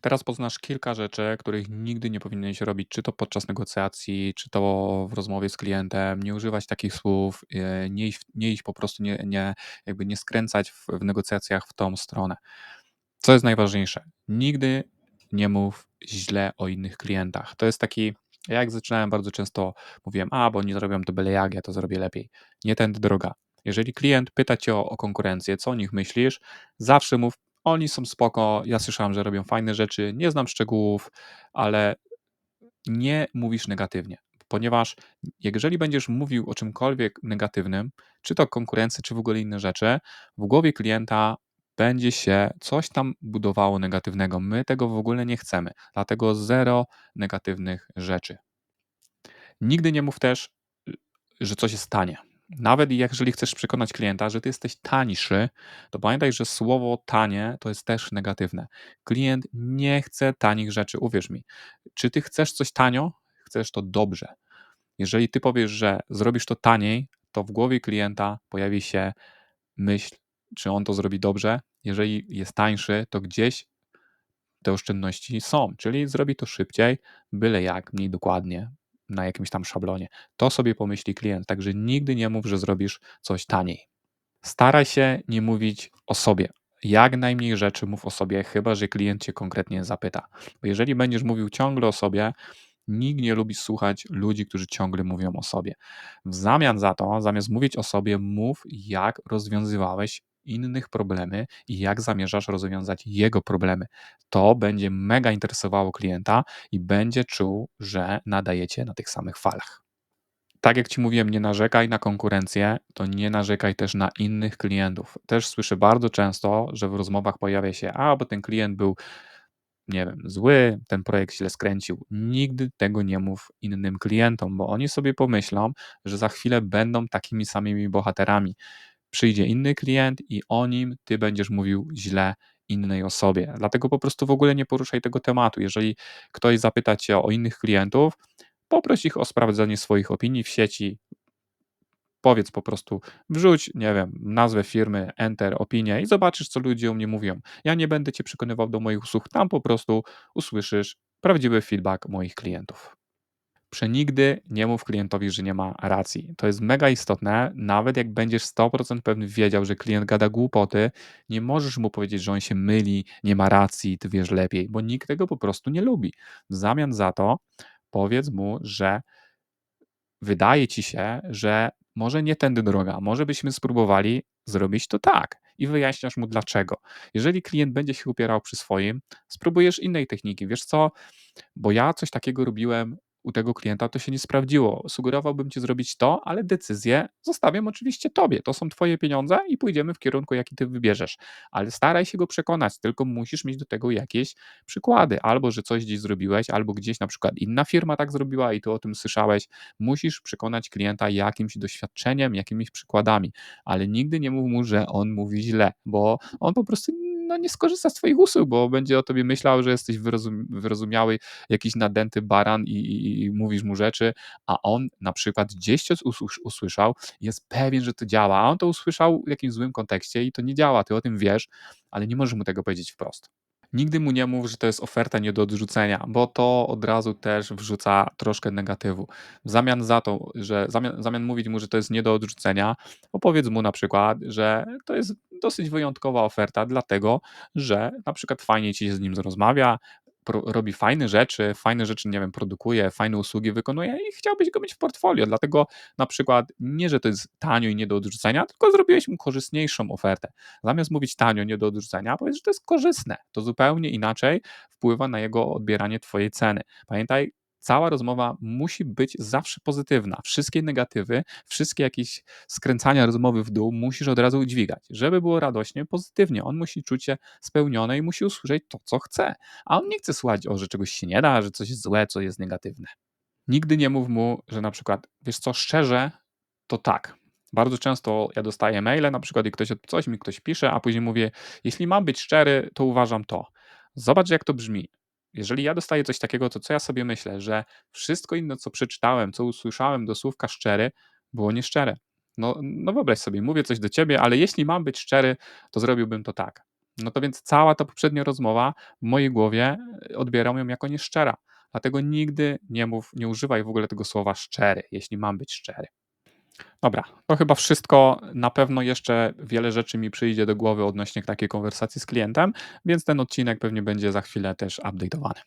Teraz poznasz kilka rzeczy, których nigdy nie powinieneś robić, czy to podczas negocjacji, czy to w rozmowie z klientem. Nie używać takich słów, e, nie iść, nie iść po prostu, nie, nie, jakby nie skręcać w, w negocjacjach w tą stronę. Co jest najważniejsze? Nigdy nie mów źle o innych klientach. To jest taki, ja jak zaczynałem bardzo często mówiłem, a bo oni zrobią to byle jak, ja to zrobię lepiej. Nie tędy droga. Jeżeli klient pyta cię o, o konkurencję, co o nich myślisz, zawsze mów, oni są spoko, ja słyszałem, że robią fajne rzeczy, nie znam szczegółów, ale nie mówisz negatywnie, ponieważ jeżeli będziesz mówił o czymkolwiek negatywnym, czy to konkurencji, czy w ogóle inne rzeczy, w głowie klienta będzie się coś tam budowało negatywnego. My tego w ogóle nie chcemy, dlatego zero negatywnych rzeczy. Nigdy nie mów też, y, że coś jest tanie. Nawet jeżeli chcesz przekonać klienta, że ty jesteś tańszy, to pamiętaj, że słowo tanie to jest też negatywne. Klient nie chce tanich rzeczy, uwierz mi. Czy ty chcesz coś tanio? Chcesz to dobrze. Jeżeli ty powiesz, że zrobisz to taniej, to w głowie klienta pojawi się myśl, czy on to zrobi dobrze. Jeżeli jest tańszy, to gdzieś te oszczędności są, czyli zrobi to szybciej, byle jak, mniej dokładnie, na jakimś tam szablonie. To sobie pomyśli klient, także nigdy nie mów, że zrobisz coś taniej. Staraj się nie mówić o sobie. Jak najmniej rzeczy mów o sobie, chyba że klient cię konkretnie zapyta. Bo jeżeli będziesz mówił ciągle o sobie, nikt nie lubi słuchać ludzi, którzy ciągle mówią o sobie. W zamian za to, zamiast mówić o sobie, mów, jak rozwiązywałeś innych problemy i jak zamierzasz rozwiązać jego problemy. To będzie mega interesowało klienta i będzie czuł, że nadajecie na tych samych falach. Tak jak ci mówiłem, nie narzekaj na konkurencję, to nie narzekaj też na innych klientów. Też słyszę bardzo często, że w rozmowach pojawia się, a bo ten klient był, nie wiem, zły, ten projekt źle skręcił. Nigdy tego nie mów innym klientom, bo oni sobie pomyślą, że za chwilę będą takimi samymi bohaterami przyjdzie inny klient i o nim ty będziesz mówił źle innej osobie. Dlatego po prostu w ogóle nie poruszaj tego tematu. Jeżeli ktoś zapyta cię o innych klientów, poproś ich o sprawdzenie swoich opinii w sieci. Powiedz po prostu, wrzuć, nie wiem, nazwę firmy, enter, opinię i zobaczysz, co ludzie o mnie mówią. Ja nie będę cię przekonywał do moich usług, tam po prostu usłyszysz prawdziwy feedback moich klientów. Przenigdy nie mów klientowi, że nie ma racji. To jest mega istotne. Nawet jak będziesz 100% pewny wiedział, że klient gada głupoty, nie możesz mu powiedzieć, że on się myli, nie ma racji, ty wiesz lepiej, bo nikt tego po prostu nie lubi. W zamian za to powiedz mu, że wydaje ci się, że może nie tędy droga, może byśmy spróbowali zrobić to tak i wyjaśniasz mu dlaczego. Jeżeli klient będzie się upierał przy swoim, spróbujesz innej techniki. Wiesz co, bo ja coś takiego robiłem u tego klienta to się nie sprawdziło. Sugerowałbym ci zrobić to, ale decyzję zostawiam oczywiście tobie. To są twoje pieniądze i pójdziemy w kierunku, jaki ty wybierzesz. Ale staraj się go przekonać, tylko musisz mieć do tego jakieś przykłady. Albo, że coś gdzieś zrobiłeś, albo gdzieś na przykład inna firma tak zrobiła i ty o tym słyszałeś. Musisz przekonać klienta jakimś doświadczeniem, jakimiś przykładami, ale nigdy nie mów mu, że on mówi źle, bo on po prostu no, nie skorzysta z twoich usług, bo będzie o tobie myślał, że jesteś wyrozum wyrozumiały, jakiś nadęty baran i, i, i, mówisz mu rzeczy, a on na przykład gdzieś coś usłyszał, jest pewien, że to działa, a on to usłyszał w jakimś złym kontekście i to nie działa, ty o tym wiesz, ale nie możesz mu tego powiedzieć wprost. Nigdy mu nie mów, że to jest oferta nie do odrzucenia, bo to od razu też wrzuca troszkę negatywu. W zamian za to, że zamian, zamian mówić mu, że to jest nie do odrzucenia, opowiedz mu na przykład, że to jest dosyć wyjątkowa oferta, dlatego że na przykład fajnie ci się z nim rozmawia, robi fajne rzeczy, fajne rzeczy, nie wiem, produkuje, fajne usługi wykonuje i chciałbyś go mieć w portfolio. Dlatego na przykład nie, że to jest tanio i nie do odrzucenia, tylko zrobiłeś mu korzystniejszą ofertę. Zamiast mówić tanio, nie do odrzucenia, powiedz, że to jest korzystne. To zupełnie inaczej wpływa na jego odbieranie twojej ceny. Pamiętaj, cała rozmowa musi być zawsze pozytywna. Wszystkie negatywy, wszystkie jakieś skręcania rozmowy w dół musisz od razu udźwigać. Żeby było radośnie, pozytywnie. On musi czuć się spełniony i musi usłyszeć to, co chce. A on nie chce słuchać o, że czegoś się nie da, że coś jest złe, co jest negatywne. Nigdy nie mów mu, że na przykład, wiesz co, szczerze, to tak. Bardzo często ja dostaję maile, na przykład i ktoś coś mi ktoś pisze, a później mówię, jeśli mam być szczery, to uważam to. Zobacz, jak to brzmi jeżeli ja dostaję coś takiego, to co ja sobie myślę, że wszystko inne, co przeczytałem, co usłyszałem do słówka szczery, było nieszczere. No, no wyobraź sobie, mówię coś do ciebie, ale jeśli mam być szczery, to zrobiłbym to tak. No to więc cała ta poprzednia rozmowa w mojej głowie e, odbieram ją jako nieszczera. Dlatego nigdy nie mów, nie używaj w ogóle tego słowa szczery, jeśli mam być szczery. Dobra, to chyba wszystko. Na pewno jeszcze wiele rzeczy mi przyjdzie do głowy odnośnie takiej konwersacji z klientem, więc ten odcinek pewnie będzie za chwilę też update'owany.